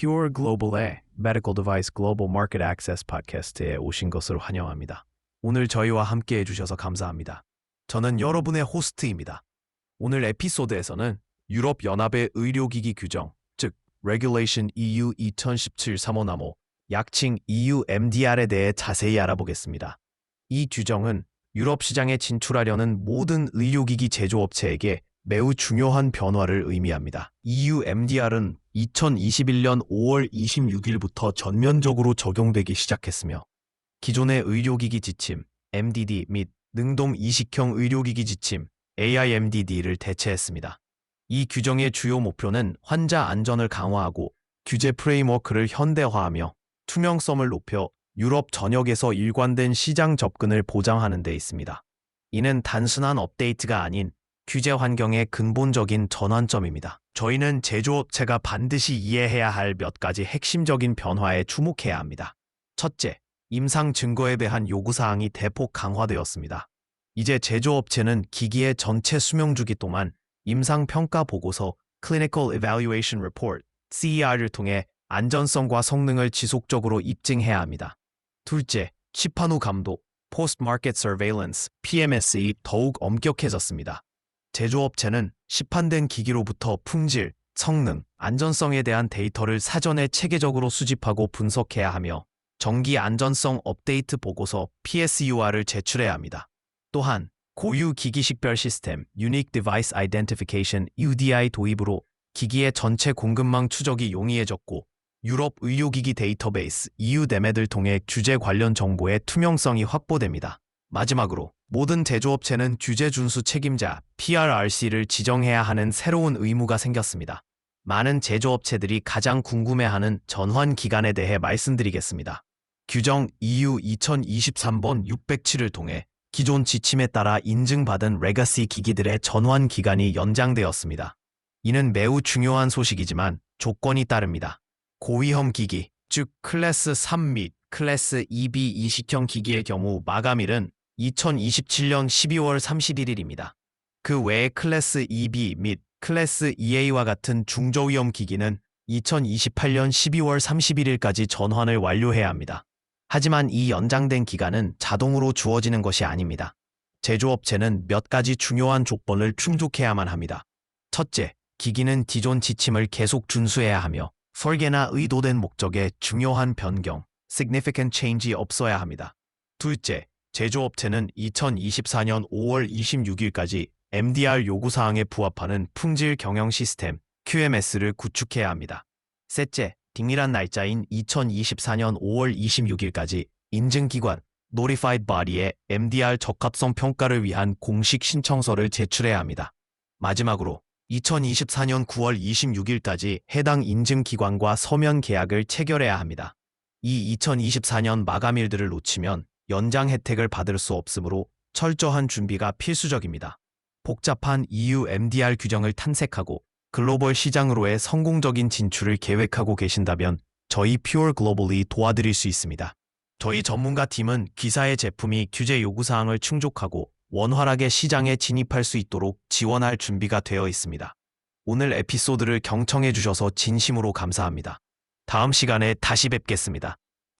Pure Global의 Medical Device Global Market Access 팟캐스트에 오신 것을 환영합니다. 오늘 저희와 함께 해주셔서 감사합니다. 저는 여러분의 호스트입니다. 오늘 에피소드에서는 유럽 연합의 의료기기 규정, 즉 Regulation EU 2017-3595, 약칭 EU MDR에 대해 자세히 알아보겠습니다. 이 규정은 유럽 시장에 진출하려는 모든 의료기기 제조업체에게 매우 중요한 변화를 의미합니다. EU MDR은 2021년 5월 26일부터 전면적으로 적용되기 시작했으며 기존의 의료기기 지침 MDD 및 능동 이식형 의료기기 지침 AIMDD를 대체했습니다. 이 규정의 주요 목표는 환자 안전을 강화하고 규제 프레임워크를 현대화하며 투명성을 높여 유럽 전역에서 일관된 시장 접근을 보장하는 데 있습니다. 이는 단순한 업데이트가 아닌 규제 환경의 근본적인 전환점입니다. 저희는 제조업체가 반드시 이해해야 할 몇 가지 핵심적인 변화에 주목해야 합니다. 첫째, 임상 증거에 대한 요구사항이 대폭 강화되었습니다. 이제 제조업체는 기기의 전체 수명 주기 동안 임상 평가 보고서 Clinical Evaluation Report CER를 통해 안전성과 성능을 지속적으로 입증해야 합니다. 둘째, 시판 후 감독 Post Market Surveillance PMS이 더욱 엄격해졌습니다. 제조업체는 시판된 기기로부터 품질, 성능, 안전성에 대한 데이터를 사전에 체계적으로 수집하고 분석해야 하며 정기 안전성 업데이트 보고서 PSUR을 제출해야 합니다. 또한 고유 기기 식별 시스템 Unique Device Identification UDI 도입으로 기기의 전체 공급망 추적이 용이해졌고 유럽 의료기기 데이터베이스 EUDEMED을 통해 규제 관련 정보의 투명성이 확보됩니다. 마지막으로 모든 제조업체는 규제 준수 책임자 PRRC를 지정해야 하는 새로운 의무가 생겼습니다. 많은 제조업체들이 가장 궁금해하는 전환 기간에 대해 말씀드리겠습니다. 규정 EU 2023번 607을 통해 기존 지침에 따라 인증받은 레가시 기기들의 전환 기간이 연장되었습니다. 이는 매우 중요한 소식이지만 조건이 따릅니다. 고위험 기기, 즉 클래스 3 및 클래스 2B 이식형 기기의 경우 마감일은 2027년 12월 31일입니다. 그 외에 클래스 2B 및 클래스 2A와 같은 중저위험 기기는 2028년 12월 31일까지 전환을 완료해야 합니다. 하지만 이 연장된 기간은 자동으로 주어지는 것이 아닙니다. 제조업체는 몇 가지 중요한 조건을 충족해야만 합니다. 첫째, 기기는 기존 지침을 계속 준수해야 하며 설계나 의도된 목적에 중요한 변경, significant change이 없어야 합니다. 둘째, 제조업체는 2024년 5월 26일까지 MDR 요구사항에 부합하는 품질 경영 시스템 QMS를 구축해야 합니다. 셋째, 딩밀한 날짜인 2024년 5월 26일까지 인증기관 Notified Body에 MDR 적합성 평가를 위한 공식 신청서를 제출해야 합니다. 마지막으로 2024년 9월 26일까지 해당 인증기관과 서면 계약을 체결해야 합니다. 이 2024년 마감일들을 놓치면 연장 혜택을 받을 수 없으므로 철저한 준비가 필수적입니다. 복잡한 EU MDR 규정을 탐색하고 글로벌 시장으로의 성공적인 진출을 계획하고 계신다면 저희 퓨어 글로벌이 도와드릴 수 있습니다. 저희 전문가 팀은 기사의 제품이 규제 요구사항을 충족하고 원활하게 시장에 진입할 수 있도록 지원할 준비가 되어 있습니다. 오늘 에피소드를 경청해 주셔서 진심으로 감사합니다. 다음 시간에 다시 뵙겠습니다.